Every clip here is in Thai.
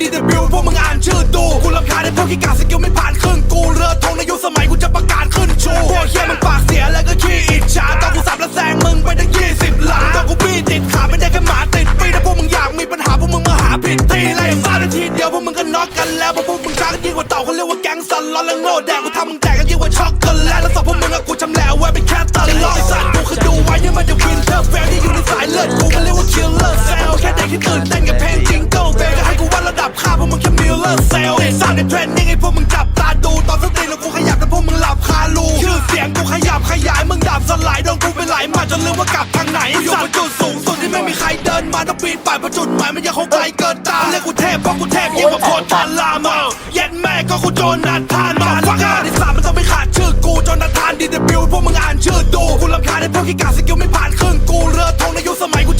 DW พวกมึงอ่านชื่อดูกูรำคาญในพวกที่กาสกิลไม่ผ่านครึ่งกูเรือธงในยุคสมัยกูจะประกาศขึ้นชูพวกเฮียมันปากเสียแล้วก็ขี้อิจฉาตอนกูสับแล้วแซงมึงไปตั้งยี่สิบหลังตอนกูบี้ติดขาไม่ได้แค่หมาติดปีถ้าพวกมึงอยากมีปัญหาพวกมึงมาหาผิดที่ไล่ฟาดนาทีเดียวพวกมึงก็น็อกกันแล้วเพราะพวกมึงช้ากันยิ่งกว่าเต่าเขาเรียกว่าแก๊งสันล้อแล้วโง่แดงกูทำมึงแตกกันยิ่งกว่าช็อกโกแลตแล้วสอบพวกมึงอะกูชำแหละไว้เป็นแค่ตลอกไอ้สัตว์กูคือดูไว้เนี่ยมันจะวินเทอร์เฟล ที่ตื่นเต้นกับเพลงจิงเกิลเบลก็ให้กูวัดระดับค่าพวกมึงแค่มิลเลอร์เซลไอ้สัตว์ในเทรนนิ่งไอ้พวกมึงจับตาดูตอนสตรีแล้วกูขยับแต่พวกมึงหลับคารูชื่อเสียงกูขยับขยายมึงดับสลายโดนกูไปไหลมาจนลืมว่ากลับทางไหนกูอยู่บนจุดสูงสุดที่ไม่มีใครเดินมาต้องปีนป่ายเพราะจุดหมายมันยังคงไกลเกินตาเรียกกูเทพเพราะกูเทพยิ่งกว่าโคตรทานลามาเย็ดแม่ก็กูโจนาธานมาฟังงานที่สามมันต้องไม่ขาดชื่อกูโจนาธานดีเดบิวพวกมึงอ่านชื่อดูกูรำคาญในพวกที่กาสกิลไม่ผ่านครึ่งกูเรือธงในยุคสมัยกู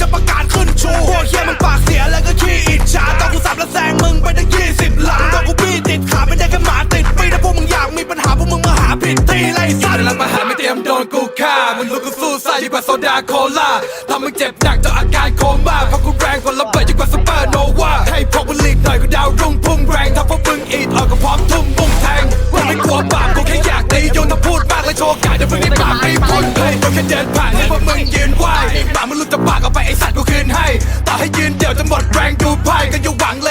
สัตว์ได้รับอาหาไม่เตรียมโดนกูฆ่ามึงรู้กูสู้ซ่ายิ่งกว่าโซดาโคลาทำมึงเจ็บหนักจนอาการโคม่าเพราะกูแรงกว่าระเบิดยิ่งกว่าซูเปอร์โนวาให้พวกมึงหลีกหน่อยกูดาวรุ่งพุ่งแรงถ้าพวกมึงอีดออกก็พร้อมทุ่มบุ้งแทงกูไม่กลัวบาปกูแค่อยากตีโยนถ้าพูดมากเลยโชว์กายเดี๋ยวมึงได้ปากไม่พ้นเลยกูแค่เดินผ่านให้พวกมึงยืนไหวปากมึงหลุดจากปากเอาไปไอสัตว์กูคืนให้ต่อให้ยืนเดี่ยวจะหมดแรงดูไพ่ก็อย่หวังเลย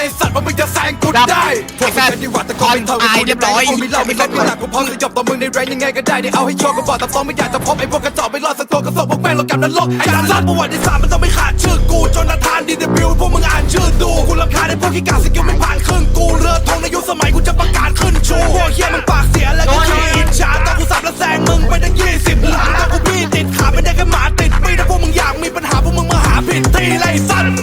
สัตว์ว่ามึงจะแซงกูได้พวกมึงเป็นดีกว่าแต่ก็ไม่เท่ากับกูในแรงกูมีเหล่ามีเล่นมีหลักกูพร้อมจะจบต่อมึงในแรงยังไงก็ได้ได้เอาให้โชว์ก็บอกแต่ฟองไม่อยากจะพบไอ้พวกกระจอกไม่รอดสักตัวก็ส่งพวกแม่งลงกับนรกไอ้การสัรัตบว์ประวัติศาสตร์มันต้องไม่ขาดชื่อกูจนนาธานดีเดบิวพวกมึงอ่านชื่อดูกูรำคาญในพวกที่กาสกิลไม่ผ่านครึ่งกูเรือธงในยุคสมัยกูจะประกาศขึ้นชูพวกเฮียมันปากเสียแล้วก็ขี้อิจฉาตอนกูสับแล้วแซงมึงไปตั้งยี่สิบหลังตอนกูบี้ติดขาไม่ได้แค่หมาติดปีถ้าพวกมึงอยากมีปัญหาพวกมึงมาหาผิดที่ไล่สัตว์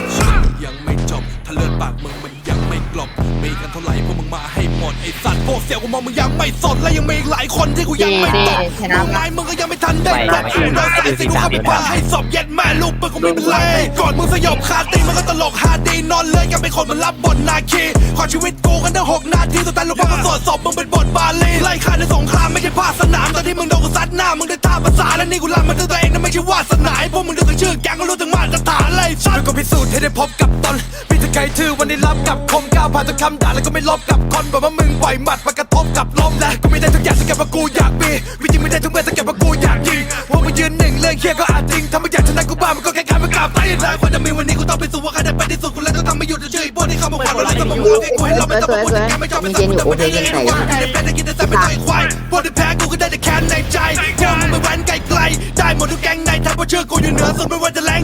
ยังไม่จบถ้าเลือดปากมึงมันยังไม่ กลบมีกันเท่าไหร่พวกมึงมาให้หมดไอ้สัตว์พวกเสี่ยวกูมองมึงยังไม่สดและยังมีอีกหลายคนที่กูยังไม่ตกเย่ๆชนะมึงไงมึงก็ยังไม่ทันได้ไม่ปรับไม่กูโดนสายสิกูเข้าไปพาให้ศพเย็ดแม่ลูกปืนกูไม่เป็นไรก่อนมึงสยบคาตีมันก็ตลกฮาดีนอนเลยกันเป็นคนมันรับบทนาคีขอชีวิตกูกันทั้งหกนาทีสุดท้ายลูกพ่อมาสวดศพมึงเป็นบทบาลีไล่ฆ่าในสงครามไม่ใช่ภาคสนามตอนที่มึงโดนกูซัดหน้ามึงได้ท่าภาษาและนี่กูรำมาด้วยตัวเองนั่นไม่ใช่วาสนาไอ้พวกมึงดูแต่ชื่อแก๊งก็รู้ถึงมาตรฐานไล่ชัดแล้วก็พิสูจน์ให้ได้พบกับตน พี่จะไกลทื่อวันนี้รับกับคมก้าวผ่านทุกคำด่าแล้วก็ไม่ลบกับคนบอกว่ามึงปล่อยหมัดมากระทบกับลมและกูไม่ได้ทุกอย่างถ้าเกิดว่ากูอยากมีวิจิไม่ได้ทุกเมื่อถ้าเกิดว่ากูอยากยิงพวกมึงยืนหนึ่งเรื่องเคียก็อาจจริงถ้าไม่อยากชนะกูบ้ามันก็แค่การมากราบไอ้หลายคนจะมีวันนี้กูต้องไปสู่ว่าใครได้ไปที่สุดกูแล้วต้องทำไม่หยุดจะชื่อไอ้พวกที่เข้ามาขวางเราจะมาพูดให้กูให้เราไม่ต้องมาพูดแต่แกไม่ชอบไม่ต้องพูดแต่ไม่ได้เลยว่าที่ได้เป็นได้กินแต่แต่ไม่ต้องไอ้ควายพวกที่แพ้กูก็ได้แต่แค้นในใจพวกมึงไปแว้นไกลๆได้หมดทุกแก๊งในทัพว่าชื่อกูอยู่เหนือสุดไม่ว่าจะแรง